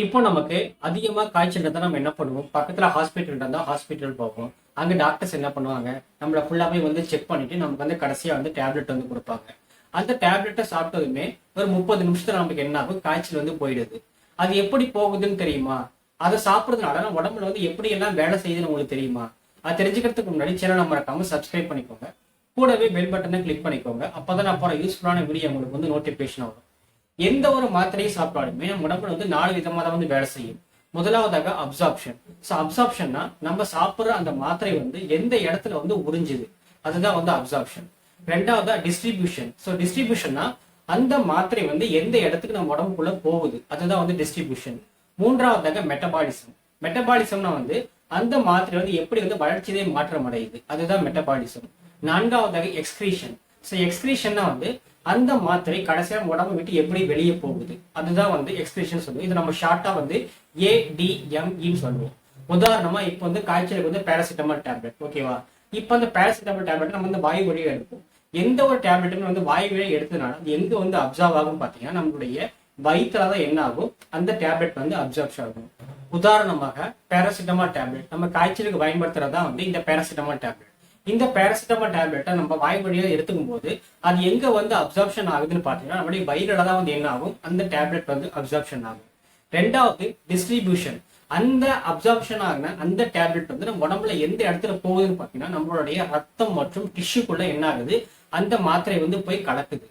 இப்போ நமக்கு அதிகமாக காய்ச்சல் இருந்தால் நம்ம என்ன பண்ணுவோம்? பக்கத்தில் ஹாஸ்பிட்டல் இருந்தால் ஹாஸ்பிட்டல் போவோம். அங்கே டாக்டர்ஸ் என்ன பண்ணுவாங்க? நம்மள ஃபுல்லாவே வந்து செக் பண்ணிட்டு நமக்கு வந்து கடைசியாக வந்து டேப்லெட் வந்து கொடுப்பாங்க. அந்த டேப்லெட்டை சாப்பிட்டதுமே ஒரு முப்பது நிமிஷத்துல நமக்கு என்ன ஆகும்? காய்ச்சல் வந்து போயிடுது. அது எப்படி போகுதுன்னு தெரியுமா? அதை சாப்பிட்றதுனால நம்ம உடம்புல வந்து எப்படி எல்லாம் வேலை செய்யுதுன்னு உங்களுக்கு தெரியுமா? அது தெரிஞ்சுக்கிறதுக்கு முன்னாடி சேனல் மறக்காம சப்ஸ்கிரைப் பண்ணிக்கோங்க. கூடவே பெல் பட்டனை கிளிக் பண்ணிக்கோங்க. அப்பதான் நான் போற யூஸ்ஃபுல்லான வீடியோ உங்களுக்கு வந்து நோட்டிபிகேஷன் வரும். எந்த ஒரு மாத்திரையை சாப்பிட்டாலுமே நம்ம உடம்புல வந்து நாலு விதமா தான் வந்து வேலை செய்யும். முதலாவதாக அப்சார்ப்ஷன் ஸோ அப்சார்ப்ஷன்னா நம்ம சாப்பிட்ற அந்த மாத்திரை வந்து எந்த இடத்துல வந்து உறிஞ்சுது? அதுதான் வந்து அப்சார்ப்ஷன் ரெண்டாவதா டிஸ்ட்ரிபியூஷன் ஸோ டிஸ்ட்ரிபியூஷன்னா அந்த மாத்திரை வந்து எந்த இடத்துக்கு நம்ம உடம்புக்குள்ள போகுது? அதுதான் வந்து டிஸ்ட்ரிபியூஷன் மூன்றாவதாக மெட்டபாலிசம் மெட்டபாலிசம்னா வந்து அந்த மாத்திரை வந்து எப்படி வந்து வளர்ச்சியிலேயே மாற்றம் அடையுது அதுதான் மெட்டபாலிசம் நான்காவதாக எக்ஸ்கிரீஷன் ஸோ எக்ஸ்கிரீஷன்னா வந்து அந்த மாத்திரை கடைசியாக உடம்பு விட்டு எப்படி வெளியே போகுது? அதுதான் வந்து எக்ஸ்பிரஷன் சொல்லுவோம் இது நம்ம ஷார்ட்டாக வந்து ஏடிஎம்இன்னு சொல்லுவோம். உதாரணமா இப்போ வந்து காய்ச்சலுக்கு வந்து பேராசிட்டமால் டேப்லெட் ஓகேவா இப்போ அந்த பேராசிட்டமால் டேப்லெட் நம்ம வந்து வாயு வழியாக எடுப்போம். எந்த ஒரு டேப்லெட்டுமே வந்து வாயு வழியாக எடுத்ததுனால அது எங்கே வந்து அப்சர்வ் ஆகும் பார்த்தீங்கன்னா நம்மளுடைய வயிற்றுல தான் என்ன ஆகும்? அந்த டேப்லெட் வந்து அப்சர்வ் ஆகும். உதாரணமாக பேராசிட்டமால் டேப்லெட் நம்ம காய்ச்சலுக்கு பயன்படுத்துறதா வந்து இந்த பேராசிட்டமால் டேப்லெட் இந்த பேராசிட்டமால் டேப்லெட்டை நம்ம வாய் வழியாக எடுத்துக்கும் போது அது எங்கே வந்து அப்சர்ப்ஷன் ஆகுதுன்னு பார்த்தீங்கன்னா நம்மளுடைய வயிறில் தான் வந்து என்ன ஆகும்? அந்த டேப்லெட் வந்து அப்சார்ப்ஷன் ஆகும். ரெண்டாவது டிஸ்ட்ரிபியூஷன் அந்த அப்சார்ப்ஷன் ஆகின அந்த டேப்லெட் வந்து நம்ம உடம்புல எந்த இடத்துல போகுதுன்னு பார்த்தீங்கன்னா நம்மளுடைய ரத்தம் மற்றும் டிஷ்யூக்குள்ள என்ன ஆகுது? அந்த மாத்திரை வந்து போய் கலக்குது.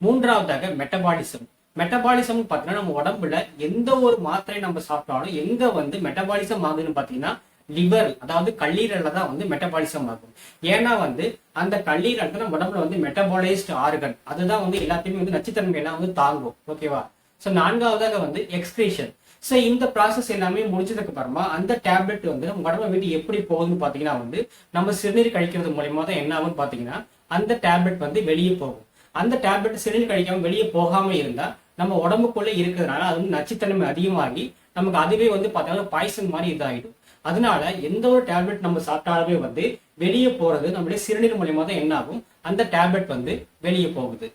மூன்றாவதாக மெட்டபாலிசம் மெட்டபாலிசம் பார்த்தீங்கன்னா நம்ம உடம்புல எந்த ஒரு மாத்திரை நம்ம சாப்பிட்டாலும் எங்க வந்து மெட்டபாலிசம் ஆகுதுன்னு பார்த்தீங்கன்னா லிவர் அதாவது கல்லீரல்ல தான் வந்து மெட்டபாலிசம் ஆகும். ஏன்னா வந்து அந்த கல்லீரல் தான் நம்ம உடம்புல வந்து மெட்டபாலைஸ்ட் ஆர்கன் அதுதான் வந்து எல்லாத்தையுமே வந்து நச்சுத்தன்மையெல்லாம் வந்து தாங்கும். ஓகேவா ஸோ நான்காவதாக வந்து எக்ஸ்கிரேஷன் ஸோ இந்த ப்ராசஸ் எல்லாமே முடிஞ்சதுக்கு அப்புறமா அந்த டேப்லெட் வந்து நம்ம உடம்பை விட்டு எப்படி போகுதுன்னு பார்த்தீங்கன்னா வந்து நம்ம சிறுநீர் கழிக்கிறது மூலியமா தான் என்ன ஆகும்னு பார்த்தீங்கன்னா அந்த டேப்லெட் வந்து வெளியே போகும். அந்த டேப்லெட் சிறுநீர் கழிக்காம வெளியே போகாம இருந்தா நம்ம உடம்புக்குள்ள இருக்கிறதுனால அது வந்து நச்சுத்தன்மை அதிகமாகி நமக்கு அதுவே வந்து பார்த்தீங்கன்னா பாய்சன் மாதிரி இதாகிடும். அதனால எந்த ஒரு டேப்லெட் நம்ம சாப்பிட்டாலுமே வந்து வெளியே போறது நம்மளுடைய சிறுநீர் மூலியமா தான் என்ன ஆகும் அந்த டேப்லெட் வந்து வெளியே போகுது.